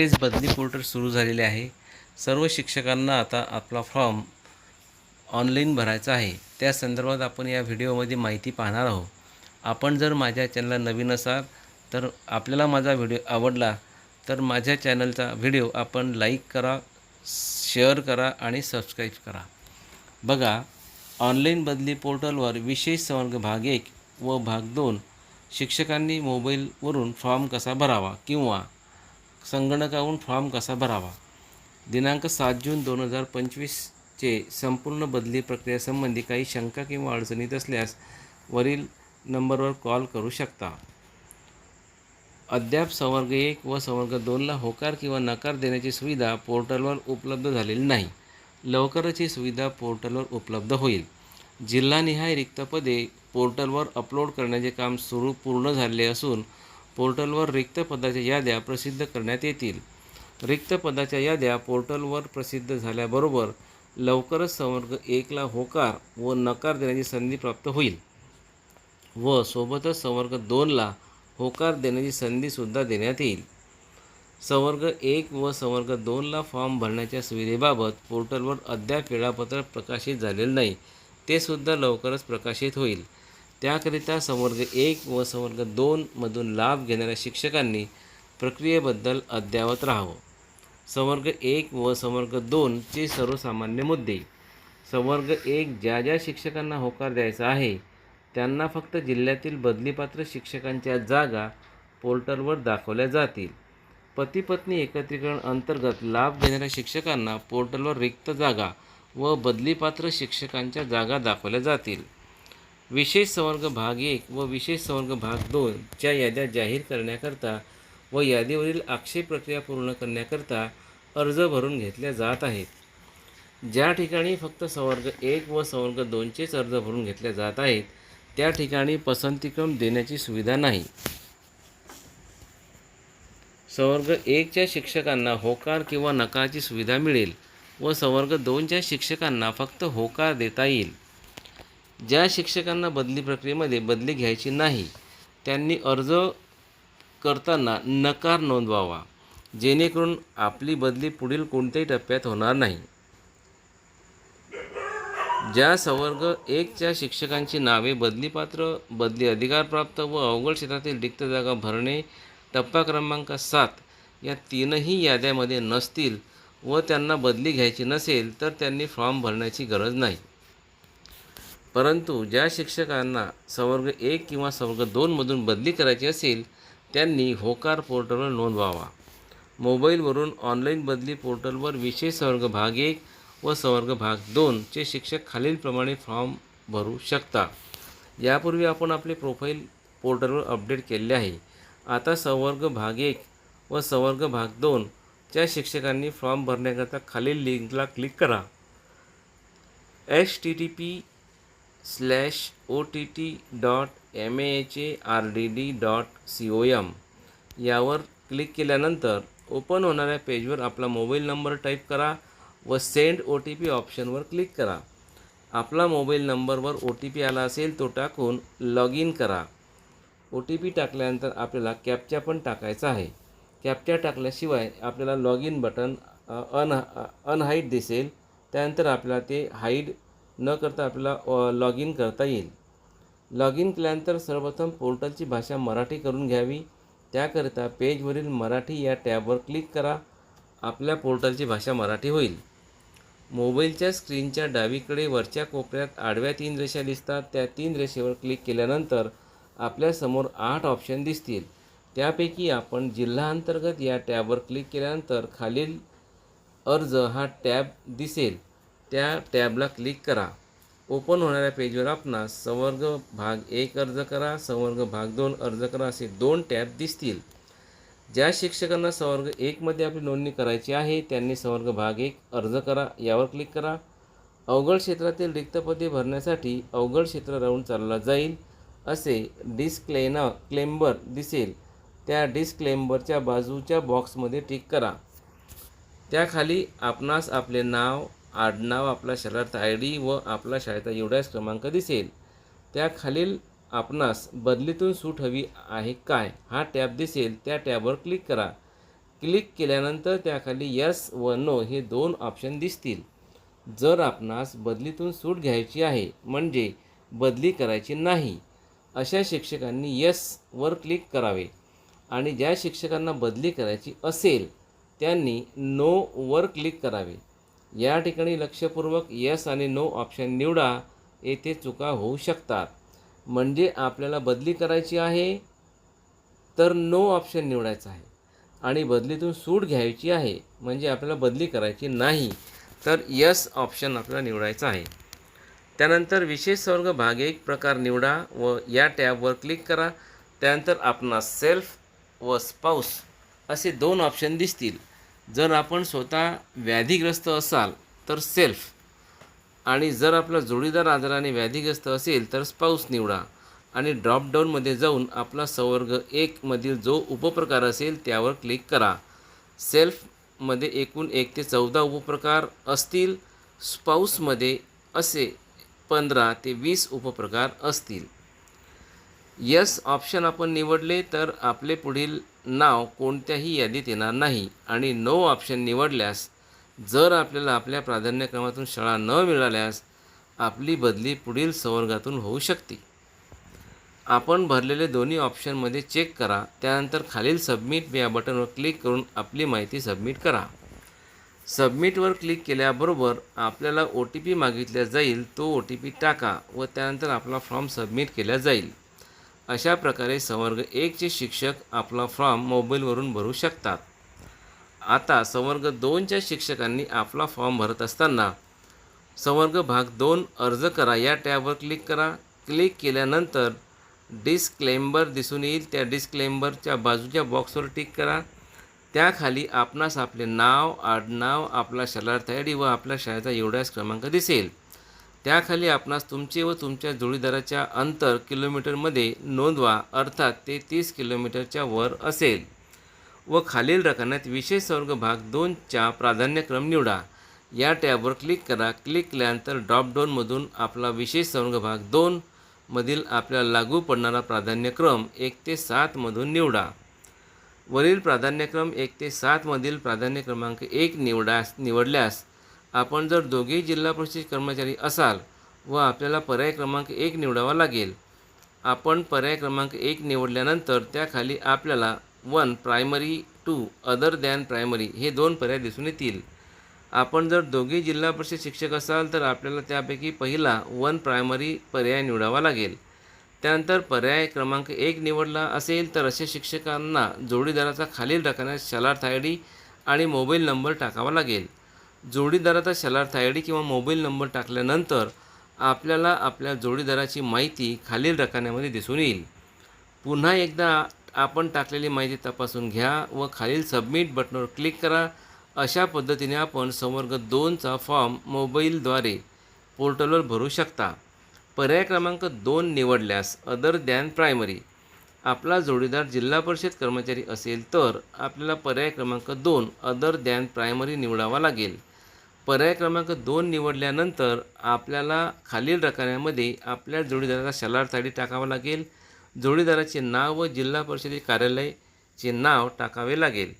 नुकतेच बदली पोर्टल सुरू झालेले आहे. सर्व शिक्षकांना आता आपला फॉर्म ऑनलाईन भरायचा आहे. त्या संदर्भात आपण या व्हिडिओमध्ये माहिती पाहणार आहोत. आपण जर माझ्या चॅनलला नवीन असाल तर आपल्याला माझा व्हिडिओ आवडला तर माझ्या चॅनलचा व्हिडिओ आपण लाईक करा शेअर करा आणि सबस्क्राईब करा. बघा ऑनलाईन बदली पोर्टलवर विशेष संवर्ग भाग एक व भाग दोन शिक्षकांनी मोबाईलवरून फॉर्म कसा भरावा किंवा संगणकावरून फॉर्म कसा भरावा? दिनांक सात जून दोन हजार पंचवीसचे संपूर्ण बदली प्रक्रियेसंबंधी काही शंका किंवा अडचणीत असल्यास वरील नंबरवर कॉल करू शकता. अद्याप संवर्ग एक व संवर्ग दोनला होकार किंवा नकार देण्याची सुविधा पोर्टलवर उपलब्ध झालेली नाही. लवकरच ही सुविधा पोर्टलवर उपलब्ध होईल. जिल्हानिहाय रिक्त पदे पोर्टलवर अपलोड करण्याचे काम सुरू पूर्ण झाले असून पोर्टलवर रिक्त पदाच्या याद्या प्रसिद्ध करण्यात येतील. रिक्त पदाच्या याद्या पोर्टलवर प्रसिद्ध झाल्याबरोबर लवकरच संवर्ग एकला होकार व नकार देण्याची संधी प्राप्त होईल. व सोबतच संवर्ग दोनला होकार देण्याची संधीसुद्धा देण्यात येईल. संवर्ग एक व संवर्ग दोनला फॉर्म भरण्याच्या सुविधेबाबत पोर्टलवर अद्याप वेळापत्रक प्रकाशित झालेलं नाही. ते सुद्धा लवकरच प्रकाशित होईल. त्याकरिता संवर्ग एक व संवर्ग दोनमधून लाभ घेणाऱ्या शिक्षकांनी प्रक्रियेबद्दल अद्ययावत राहावं. संवर्ग एक व संवर्ग दोनचे सर्वसामान्य मुद्दे. संवर्ग एक ज्या ज्या शिक्षकांना होकार द्यायचा आहे त्यांना फक्त जिल्ह्यातील बदलीपात्र शिक्षकांच्या जागा पोर्टलवर दाखवल्या जातील. पती पत्नी एकत्रीकरण अंतर्गत लाभ घेणाऱ्या शिक्षकांना पोर्टलवर रिक्त जागा व बदलीपात्र शिक्षकांच्या जागा दाखवल्या जातील. विशेष संवर्ग भाग एक व विशेष संवर्ग भाग दोनच्या याद्या जाहीर करण्याकरता व यादीवरील आक्षेप प्रक्रिया पूर्ण करण्याकरता अर्ज भरून घेतल्या जात आहेत. ज्या ठिकाणी फक्त संवर्ग एक व संवर्ग दोनचेच अर्ज भरून घेतल्या जात आहेत त्या ठिकाणी पसंतीक्रम देण्याची सुविधा नाही. संवर्ग एकच्या शिक्षकांना होकार किंवा नकाराची सुविधा मिळेल व संवर्ग दोनच्या शिक्षकांना फक्त होकार देता येईल. ज्या शिक्षकांना बदली प्रक्रियेमध्ये बदली घ्यायची नाही त्यांनी अर्ज करताना नकार नोंदवावा जेणेकरून आपली बदली पुढील कोणत्याही टप्प्यात होणार नाही. ज्या संवर्ग एकच्या शिक्षकांची नावे बदलीपात्र बदली अधिकारप्राप्त व अवघड क्षेत्रातील रिक्त जागा भरणे टप्पा क्रमांक सात या तीनही याद्यामध्ये नसतील व त्यांना बदली घ्यायची नसेल तर त्यांनी फॉर्म भरण्याची गरज नाही. परंतु ज्या शिक्षकांना संवर्ग एक किंवा संवर्ग दोनमधून बदली करायची असेल त्यांनी होकार पोर्टलवर नोंदवावा. मोबाईलवरून ऑनलाईन बदली पोर्टलवर विशेष संवर्ग भाग एक व संवर्ग भाग दोनचे शिक्षक खालीलप्रमाणे फॉर्म भरू शकता. यापूर्वी आपण आपले प्रोफाईल पोर्टलवर अपडेट केले आहे. आता संवर्ग भाग एक व संवर्ग भाग दोनच्या शिक्षकांनी फॉर्म भरण्याकरता खालील लिंकला क्लिक करा. H T T P slash O T T dot M A H A R D D dot C O M यावर क्लिक केल्यानंतर ओपन होणाऱ्या पेजवर आपला मोबाईल नंबर टाईप करा व सेंड ओ टी पी ऑप्शनवर क्लिक करा. आपला मोबाईल नंबरवर ओ टी पी आला असेल तो टाकून लॉग इन करा. ओ टी पी टाकल्यानंतर आपल्याला कॅपचा पण टाकायचा आहे. कॅपचा टाकल्याशिवाय आपल्याला लॉग इन बटन अन अनहाईट दिसेल. त्यानंतर आपल्याला ते हाईड न करता आपल्याला लॉग इन करता येईल. लॉग इन केल्यानंतर सर्वप्रथम पोर्टलची भाषा मराठी करून घ्यावी. त्याकरिता पेजवरील मराठी या टॅबवर क्लिक करा. आपल्या पोर्टलची भाषा मराठी होईल. मोबाईलच्या स्क्रीनच्या डावीकडे वरच्या कोपऱ्यात आडव्या तीन रेषा दिसतात. त्या तीन रेषेवर क्लिक केल्यानंतर आपल्यासमोर आठ ऑप्शन दिसतील. त्यापैकी आपण जिल्हा अंतर्गत या टॅबवर क्लिक केल्यानंतर खालील अर्ज हा टॅब दिसेल. त्या टॅबला क्लिक करा. ओपन होणाऱ्या पेजवर आपणास संवर्ग भाग एक अर्ज करा संवर्ग भाग दोन अर्ज करा असे दोन टॅब दिसतील. ज्या शिक्षकांना संवर्ग एकमध्ये आपली नोंदणी करायची आहे त्यांनी संवर्ग भाग एक अर्ज करा यावर क्लिक करा. अवघड क्षेत्रातील रिक्त पदे भरण्यासाठी अवघड क्षेत्र राहून चालला जाईल असे डिस्क्लेन क्लेंबर दिसेल. त्या डिस्क्लेंबरच्या बाजूच्या बॉक्समध्ये टिक करा. त्याखाली आपणास आपले नाव आडनाव आपला शरार्थ आय डी व आपला शाळेचा एवढाच क्रमांक दिसेल. त्याखालील आपणास बदलीतून सूट हवी आहे काय? हा टॅब दिसेल. त्या टॅबवर क्लिक करा. क्लिक केल्यानंतर त्याखाली यस व नो हे दोन ऑप्शन दिसतील. जर आपणास बदलीतून सूट घ्यायची आहे म्हणजे बदली करायची नाही अशा शिक्षकांनी यसवर क्लिक करावे. आणि ज्या शिक्षकांना बदली करायची असेल त्यांनी नोवर क्लिक करावे. या ठिकाणी लक्षपूर्वक यस आणि नो ऑप्शन निवडा. येथे चुका होऊ शकतात. म्हणजे आपल्याला बदली करायची आहे तर नो ऑप्शन निवडायचा आहे. आणि बदलीतून सूट घ्यायची आहे म्हणजे आपल्याला बदली करायची नाही तर यस ऑप्शन आपल्याला निवडायचं आहे. त्यानंतर विशेष स्वर्ग भाग एक प्रकार निवडा व या टॅबवर क्लिक करा. त्यानंतर आपणास सेल्फ व स्पाऊस असे दोन ऑप्शन दिसतील. जर आपण स्वतः व्याधीग्रस्त असाल तर सेल्फ. आणि जर आपला जोडीदार आजाराने व्याधीग्रस्त असेल तर स्पाऊस निवडा. आणि ड्रॉपडाऊनमध्ये जाऊन आपला संवर्ग एकमधील जो उपप्रकार असेल त्यावर क्लिक करा. सेल्फमध्ये एकूण एक ते चौदा उपप्रकार असतील. स्पाऊसमध्ये असे पंधरा ते वीस उपप्रकार असतील. यस ऑप्शन आपण निवडले तर आपले पुढील नाव कोणत्याही यादीत येणार नाही. आणि नो ऑप्शन निवडल्यास जर आपल्याला आपल्या प्राधान्यक्रमातून शाळा न मिळाल्यास आपली बदली पुढील संवर्गातून होऊ शकते. आपण भरलेले दोन्ही ऑप्शनमध्ये चेक करा. त्यानंतर खालील सबमिट या बटनवर क्लिक करून आपली माहिती सबमिट करा. सबमिटवर क्लिक केल्याबरोबर आपल्याला ओ टी पी मागितला जाईल. तो ओ टी पी टाका व त्यानंतर आपला फॉर्म सबमिट केला जाईल. अशा प्रकारे संवर्ग एकचे शिक्षक आपला फॉर्म मोबाईलवरून भरू शकतात. आता संवर्ग दोनच्या शिक्षकांनी आपला फॉर्म भरत असताना संवर्ग भाग दोन अर्ज करा या टॅबवर क्लिक करा. क्लिक केल्यानंतर डिस्क्लेंबर दिसून येईल. त्या डिस्क्लेंबरच्या बाजूच्या बॉक्सवर टिक करा. त्याखाली आपणास आपले नाव आडनाव आपला शलार्थ आय डी व आपल्या शाळेचा एवढ्याच क्रमांक दिसेल. त्याखाली आपणास तुमचे व तुमच्या जोडीदाराच्या अंतर किलोमीटरमध्ये नोंदवा अर्थात ते तीस किलोमीटरच्या वर असेल. व खालील रकान्यात विशेष संवर्ग भाग दोनच्या प्राधान्यक्रम निवडा. या टॅबवर क्लिक करा. क्लिक केल्यानंतर ड्रॉपडाऊनमधून आपला विशेष संवर्ग भाग दोन मधील आपल्याला लागू पडणारा प्राधान्यक्रम एक ते सातमधून निवडा. वरील प्राधान्यक्रम एक ते सातमधील प्राधान्य क्रमांक एक निवडास निवडल्यास आपण जर दोघेही जिल्हा परिषद कर्मचारी असाल व आपल्याला पर्याय क्रमांक एक निवडावा लागेल आपण पर्याय क्रमांक एक निवडल्यानंतर त्याखाली आपल्याला one primary two other than primary हे दोन पर्याय दिसून येतील. आपण जर दोघे जिल्हा परिषद शिक्षक असाल तर आपल्याला त्यापैकी पहिला वन प्रायमरी पर्याय निवडावा लागेल. त्यानंतर पर्याय क्रमांक एक निवडला असेल तर असे शिक्षकांना जोडीदाराचा खालील रकान्यात शलार्थ आय डी आणि मोबाईल नंबर टाकावा लागेल. जोडीदाराचा शलार्थ आय डी किंवा मोबाईल नंबर टाकल्यानंतर आपल्याला आपल्या जोडीदाराची माहिती खालील रकान्यामध्ये दिसून येईल. पुन्हा एकदा आपण टाकलेली माहिती तपासून घ्या व खालील सबमिट बटनवर क्लिक करा. अशा पद्धतीने आपण संवर्ग दोनचा फॉर्म मोबाईलद्वारे पोर्टलवर भरू शकता. पर्याय क्रमांक दोन निवडल्यास अदर दॅन प्रायमरी. आपला जोडीदार जिल्हा परिषद कर्मचारी असेल तर आपल्याला पर्याय क्रमांक दोन अदर दॅन प्रायमरी निवडावा लागेल. पर्याय क्रमांक दोन निवडल्यानंतर आपल्याला खालील रकान्यामध्ये आपल्या जोडीदाराला शलार्थ आय टाकावा लागेल. जोडीदाराचे नाव व जिल्हा परिषदे कार्यालयाचे नाव टाकावे लागेल.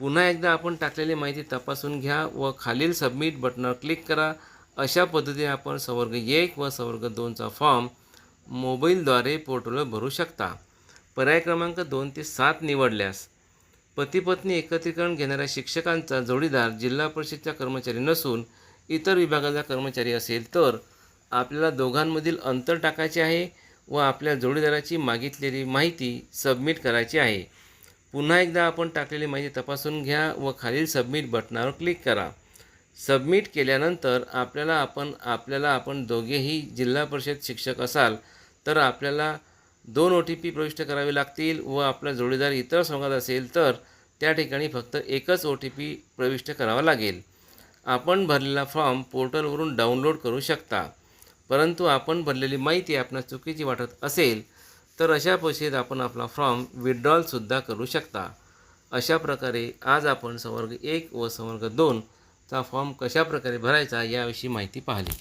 पुन्हा एकदा आपण टाकलेली माहिती तपासून घ्या व खालील सबमिट बटनावर क्लिक करा. अशा पद्धतीने आपण संवर्ग एक व संवर्ग दोनचा फॉर्म मोबाईलद्वारे पोर्टलवर भरू शकता. पर्याय क्रमांक दोन ते सात निवडल्यास पती पत्नी एकत्रीकरण घेणाऱ्या शिक्षकांचा जोडीदार जिल्हा परिषदचा कर्मचारी नसून इतर विभागाचा कर्मचारी असेल तर आपल्याला दोघांमधील अंतर टाकायचे आहे व आपल्या जोडीदाराची मागितलेली माहिती सबमिट करायची आहे. पुन्हा एकदा आपण टाकलेली माहिती तपासून घ्या व खालील सबमिट बटनावर क्लिक करा. सबमिट केल्यानंतर आपल्याला आपण आपल्याला आपण दोघेही जिल्हा परिषद शिक्षक असाल तर आपल्याला दोन ओ टी पी प्रविष्ट करावे लागतील व आपला जोडीदार इतर संघात असेल तर त्या ठिकाणी फक्त एकच ओ टी पी प्रविष्ट करावा लागेल. आपण भरलेला फॉर्म पोर्टलवरून डाउनलोड करू शकता. परंतु आपण भरलेली माहिती आपणास चुकीची वाटत असेल तर अशा परिस्थितीत आपण आपला फॉर्म विड्रॉलसुद्धा करू शकता. अशा प्रकारे आज आपण संवर्ग एक व संवर्ग दोनचा फॉर्म कशाप्रकारे भरायचा याविषयी माहिती पाहिली.